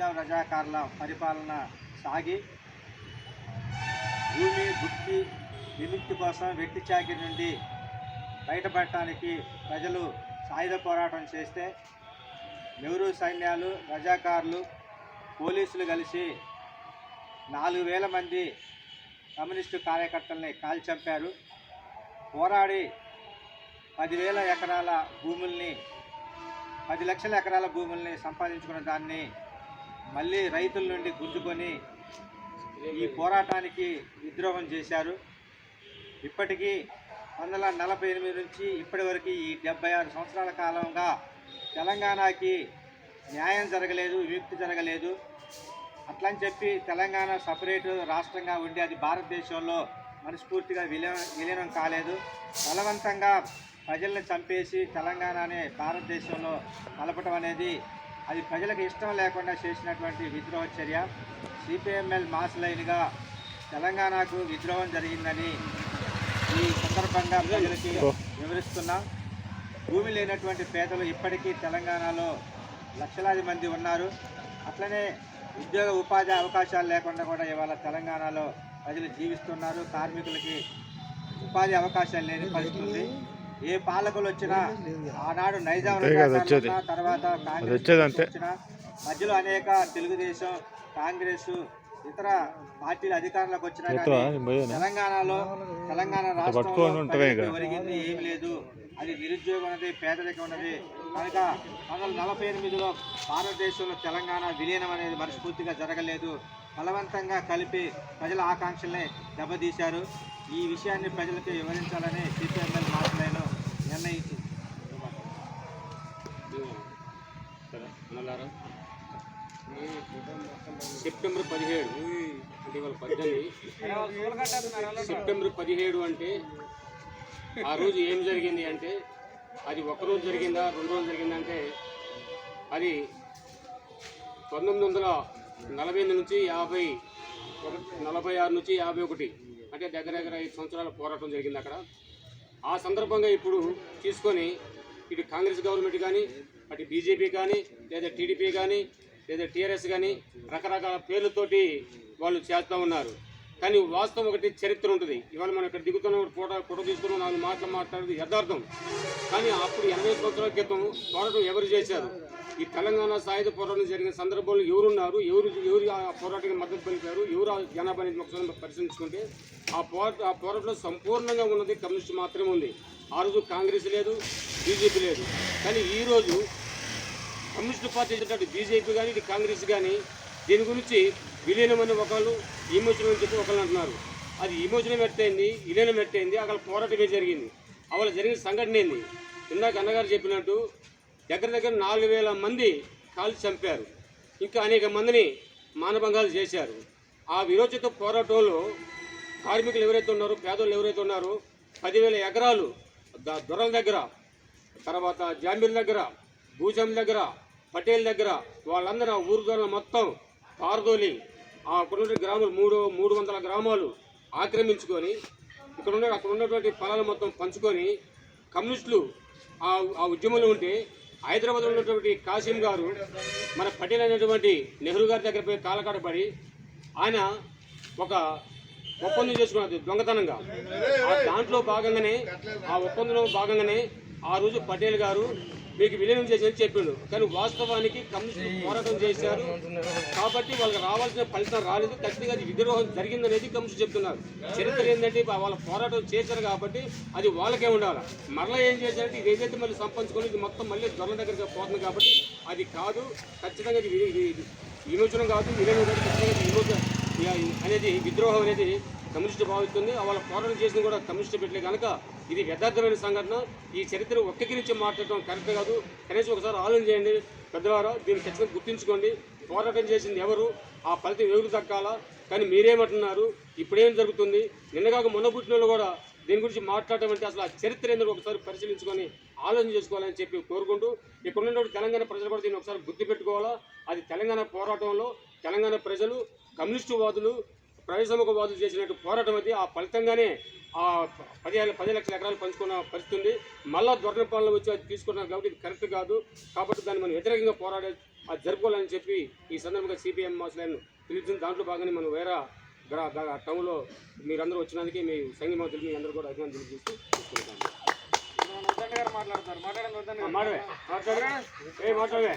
నైజాం రజాకారుల పరిపాలన సాగి భూమి భుక్తి విముక్తి కోసం వెట్టి చాకి నుండి బయటపడటానికి ప్రజలు సాయుధ పోరాటం చేస్తే నెహ్రూ సైన్యాలు రజాకారులు పోలీసులు కలిసి నాలుగు వేల మంది కమ్యూనిస్టు కార్యకర్తల్ని కాల్చంపారు. పోరాడి పదివేల ఎకరాల భూముల్ని పది లక్షల ఎకరాల భూముల్ని సంపాదించుకున్న దాన్ని మళ్ళీ రైతుల నుండి గుంజుకొని ఈ పోరాటానికి విద్రోహం చేశారు. ఇప్పటికీ వందల నలభై ఎనిమిది నుంచి ఇప్పటి వరకు ఈ డెబ్బై ఆరు సంవత్సరాల కాలంగా తెలంగాణకి న్యాయం జరగలేదు విముక్తి జరగలేదు. అట్లని చెప్పి తెలంగాణ సపరేట్ రాష్ట్రంగా ఉండి అది భారతదేశంలో మనస్ఫూర్తిగా విలీనం విలీనం కాలేదు. బలవంతంగా ప్రజల్ని చంపేసి తెలంగాణని భారతదేశంలో కలపటం అనేది అది ప్రజలకు ఇష్టం లేకుండా చేసినటువంటి విద్రోహ చర్య. సిపిఎంఎల్ మాస్ లైన్గా తెలంగాణకు విద్రోహం జరిగిందని ఈ సందర్భంగా ప్రజలకి వివరిస్తున్నాం. భూమి లేనటువంటి పేదలు ఇప్పటికీ తెలంగాణలో లక్షలాది మంది ఉన్నారు. అట్లనే ఉద్యోగ ఉపాధి అవకాశాలు లేకుండా కూడా ఇవాళ తెలంగాణలో ప్రజలు జీవిస్తున్నారు. కార్మికులకి ఉపాధి అవకాశాలు లేని పరిస్థితి ఏ పాలకులు వచ్చినా ఆనాడు నైజాం తర్వాత కాంగ్రెస్ వచ్చినా మధ్యలో అనేక తెలుగుదేశం కాంగ్రెస్ ఇతర పార్టీల అధికారంలోకి వచ్చినా తెలంగాణలో తెలంగాణ రాష్ట్రంలో ప్రజలకు ఒరిగింది ఏమి లేదు. అది నిరుద్యోగం ఉన్నది పేదరికం ఉన్నది. కనుక వందల నలభై ఎనిమిదిలో భారతదేశంలో తెలంగాణ విలీనం అనేది మనస్ఫూర్తిగా జరగలేదు. బలవంతంగా కలిపి ప్రజల ఆకాంక్షల్ని దెబ్బతీశారు. ఈ విషయాన్ని ప్రజలకు వివరించాలని సిపిఎంఎల్ మాటలను నిర్ణయించింది. సెప్టెంబర్ పదిహేడు అంటే ఇవాళ పద్దెనిమిది. సెప్టెంబర్ పదిహేడు అంటే ఆ రోజు ఏం జరిగింది అంటే అది ఒక రోజు జరిగిందా రెండు రోజులు జరిగిందంటే అది పంతొమ్మిది వందల నలభై ఎనిమిది నుంచి యాభై నలభై ఆరు నుంచి యాభై ఒకటి. అంటే దగ్గర దగ్గర ఐదు సంవత్సరాల పోరాటం జరిగింది అక్కడ. ఆ సందర్భంగా ఇప్పుడు తీసుకొని ఇటు కాంగ్రెస్ గవర్నమెంట్ కానీ అటు బీజేపీ కానీ లేదా టీడీపీ కానీ లేదా టీఆర్ఎస్ కానీ రకరకాల పేర్లతోటి వాళ్ళు చేస్తూ ఉన్నారు. కానీ వాస్తవం ఒకటి చరిత్ర ఉంటుంది. ఇవాళ మనం ఇక్కడ దిగుతున్న ఫోటో ఫోటో తీసుకున్న నాలుగు మాటలు మాట్లాడేది యథార్థం. కానీ అప్పుడు ఎనభై సంవత్సరాల క్రితం పోరాటం ఎవరు చేశారు? ఈ తెలంగాణ సాయుధ పోరాటం జరిగిన సందర్భంలో ఎవరున్నారు? ఎవరు ఎవరు ఆ పోరాటానికి మద్దతు పలికారు? ఎవరు ఆ జనాభా అనేది ఒకసారి పరిశీలించుకుంటే ఆ పోరాట ఆ పోరాటంలో సంపూర్ణంగా ఉన్నది కమ్యూనిస్ట్ మాత్రమే ఉంది. ఆ రోజు కాంగ్రెస్ లేదు బీజేపీ లేదు. కానీ ఈరోజు కమ్యూనిస్ట్ పార్టీ బీజేపీ కానీ ఇది కాంగ్రెస్ కానీ దీని గురించి విలీనమని ఒకళ్ళు విమోచనం అని చెప్పి ఒకళ్ళు అంటున్నారు. అది విమోచనం ఎట్టయింది విలీనం ఎట్టయింది అక్కడ పోరాటమే జరిగింది. అవాళ జరిగిన సంఘటన ఏంది? ఇందాక అన్నగారు చెప్పినట్టు దగ్గర దగ్గర నాలుగు వేల మంది కాల్చి చంపారు. ఇంకా అనేక మందిని మానభంగాలు చేశారు. ఆ విరోచిత పోరాటంలో కార్మికులు ఎవరైతే ఉన్నారో పేదలు ఎవరైతే ఉన్నారో పదివేల ఎకరాలు దొరల దగ్గర తర్వాత జాంబీర్ దగ్గర భూజం దగ్గర పటేల్ దగ్గర వాళ్ళందరూ ఆ ఊరు దొరలు మొత్తం పారదోలి ఆ అక్కడ ఉన్న గ్రామాలు మూడు మూడు వందల గ్రామాలు ఆక్రమించుకొని ఇక్కడ ఉన్న అక్కడ ఉన్నటువంటి పొలాలు మొత్తం పంచుకొని కమ్యూనిస్టులు ఆ ఆ ఉద్యమంలో ఉంటే హైదరాబాద్లో ఉన్నటువంటి కాసిం గారు మన పటేల్ అనేటువంటి నెహ్రూ గారి దగ్గర పోయి కాలకాడపడి ఆయన ఒక ఒప్పందం చేసుకున్నది దొంగతనంగా. ఆ దాంట్లో భాగంగానే ఆ ఒప్పందంలో భాగంగానే ఆ రోజు పటేల్ గారు మీకు విలీనం చేసి చెప్పిండు. కానీ వాస్తవానికి కమ్యూనిస్టులు పోరాటం చేశారు. కాబట్టి వాళ్ళకి రావాల్సిన ఫలితం రాలేదు. ఖచ్చితంగా అది విద్రోహం జరిగిందనేది కమ్యూనిస్టులు చెప్తున్నారు. చరిత్ర ఏంటంటే వాళ్ళ పోరాటం చేశారు కాబట్టి అది వాళ్ళకే ఉండాలి? మరలా ఏం చేశారంటే ఇది ఏదైతే మళ్ళీ సంపాదించుకొని ఇది మొత్తం మళ్ళీ దొరల దగ్గరికి పోతుంది కాబట్టి అది కాదు. ఖచ్చితంగా ఇది విమోచనం కాదు. విలీనం కాదు. ఖచ్చితంగా విమోచన అనేది విద్రోహం అనేది కమ్యూనిస్టు భావిస్తుంది. వాళ్ళ పోరాటం చేసింది కూడా కమ్యూనిస్టు పెట్టలే కనుక ఇది యథార్థమైన సంఘటన. ఈ చరిత్ర ఒక్కగిరించి మాట్లాడటం కరెక్ట్ కాదు. కనీసం ఒకసారి ఆలోచన చేయండి పెద్దవారు. దీన్ని ఖచ్చితంగా గుర్తుంచుకోండి. పోరాటం చేసింది ఎవరు? ఆ ఫలితం ఎవరు దక్కాలా? కానీ మీరేమంటున్నారు? ఇప్పుడేం జరుగుతుంది? నిన్నగాక మొన్న పుట్టిన వాళ్ళు కూడా దీని గురించి మాట్లాడటం అంటే అసలు ఆ చరిత్ర ఏందో ఒకసారి పరిశీలించుకొని ఆలోచన చేసుకోవాలని చెప్పి కోరుకుంటూ ఇక్కడ ఉన్నటువంటి తెలంగాణ ప్రజలు కూడా దీన్ని ఒకసారి గుర్తుపెట్టుకోవాలా? అది తెలంగాణ పోరాటంలో తెలంగాణ ప్రజలు కమ్యూనిస్టు వాదులు ప్రజాసముఖవాదులు చేసినట్టు పోరాటం అది ఆ ఫలితంగానే ఆ పదిహేను పది లక్షల ఎకరాలు పంచుకున్న పరిస్థితి ఉంది. మళ్ళా దొరకని పాలన వచ్చి అది తీసుకున్నారు కాబట్టి ఇది కరెక్ట్ కాదు. కాబట్టి దాన్ని మనం వ్యతిరేకంగా పోరాడే అది జరుపుకోవాలని చెప్పి ఈ సందర్భంగా సిపిఎం మాసులను పిలిచిన దాంట్లో భాగంగా మనం వేరే టౌన్లో మీరందరూ వచ్చినందుకే మీ సంఘ మంత్రులు మీ అందరూ కూడా అభినందనలు వద్దండి గారు మాట్లాడతారు మాట్లాడండి. మాట్లాడవే ఏ మాట్లాడవే.